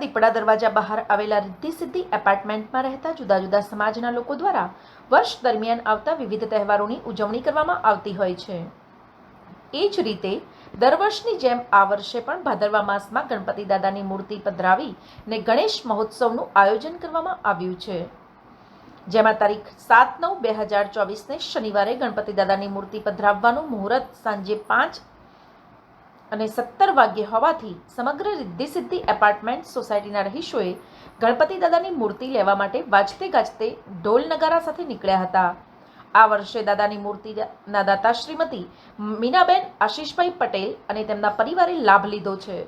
દીપડા દરવાજા બહાર આવેલા રિદ્ધિ સિદ્ધિ એપાર્ટમેન્ટમાં રહેતા જુદા જુદા સમાજના લોકો દ્વારા વર્ષ દરમિયાન આવતા વિવિધ તહેવારોની ઉજવણી કરવામાં આવતી હોય છે. એ જ રીતે, દર વર્ષની જેમ આ વર્ષે પણ ભાદરવા માસમાં ગણપતિ દાદાની મૂર્તિ પધરાવી ને ગણેશ મહોત્સવનું આયોજન કરવામાં આવ્યું છે. જેમાં તારીખ સાત નવ બે હજાર ચોવીસને શનિવારે ગણપતિ દાદાની મૂર્તિ પધરાવવાનું મુહૂર્ત સાંજે પાંચ અને સત્તર વાગ્યે હોવાથી સમગ્ર રિદ્ધિ સિદ્ધિ એપાર્ટમેન્ટ સોસાયટીના રહીશોએ ગણપતિ દાદાની મૂર્તિ લેવા માટે વાજતે ગાજતે ઢોલ નગારા સાથે નીકળ્યા હતા. આ વર્ષે દાદાની મૂર્તિના દાતા શ્રીમતી મીનાબેન આશીષભાઈ પટેલ અને તેમના પરિવારે લાભ લીધો છે.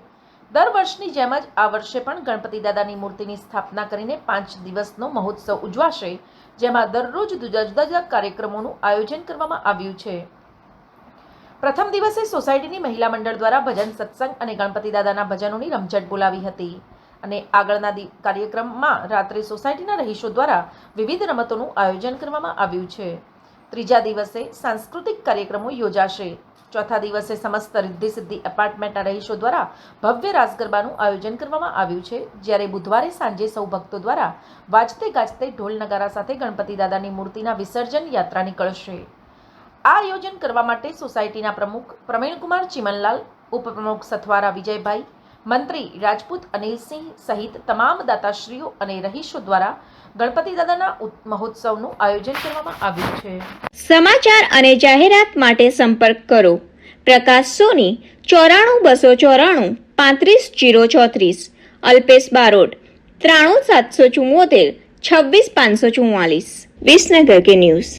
દર વર્ષની જેમ જ આ વર્ષે પણ ગણપતિ દાદાની મૂર્તિની સ્થાપના કરીને પાંચ દિવસનો મહોત્સવ ઉજવાશે, જેમાં દરરોજ જુદા જુદા જુદા કાર્યક્રમોનું આયોજન કરવામાં આવ્યું છે. પ્રથમ દિવસે સોસાયટીની મહિલા મંડળ દ્વારા ભજન સત્સંગ અને ગણપતિ દાદાના ભજનોની રમઝટ બોલાવી હતી. અને આગળના કાર્યક્રમમાં રાત્રે સોસાયટીના રહીશો દ્વારા વિવિધ રમતોનું આયોજન કરવામાં આવ્યું છે. ત્રીજા દિવસે સાંસ્કૃતિક કાર્યક્રમો યોજાશે. ચોથા દિવસે સમસ્ત રિદ્ધિ સિદ્ધિ એપાર્ટમેન્ટના રહીશો દ્વારા ભવ્ય રાસ ગરબાનું આયોજન કરવામાં આવ્યું છે, જ્યારે બુધવારે સાંજે સૌ ભક્તો દ્વારા વાજતે ગાજતે ઢોલ નગારા સાથે ગણપતિ દાદાની મૂર્તિના વિસર્જન યાત્રા નીકળશે. આ આયોજન કરવા માટે સોસાયટીના પ્રમુખ પ્રવીણકુમાર ચિમનલાલ, ઉપપ્રમુખ સથવારા વિજયભાઈ, મંત્રી રાજપૂત અનિલસિંહ સહિત તમામ દાતાશ્રીઓ અને રહીશો દ્વારા ગણપતિ દાદાના મહોત્સવનું આયોજન કરવામાં આવ્યું છે. સમાચાર અને જાહેરાત માટે સંપર્ક કરો. પ્રકાશ સોની, ચોરાણું બસો ચોરાણું, પાંત્રીસ જીરો ચોત્રીસ. અલ્પેશ બારોટ, ત્રાણું સાતસો ચુમ્મોતેર છવ્વીસ પાંચસો ચુમ્માલીસ વિસનગર કે ન્યૂઝ.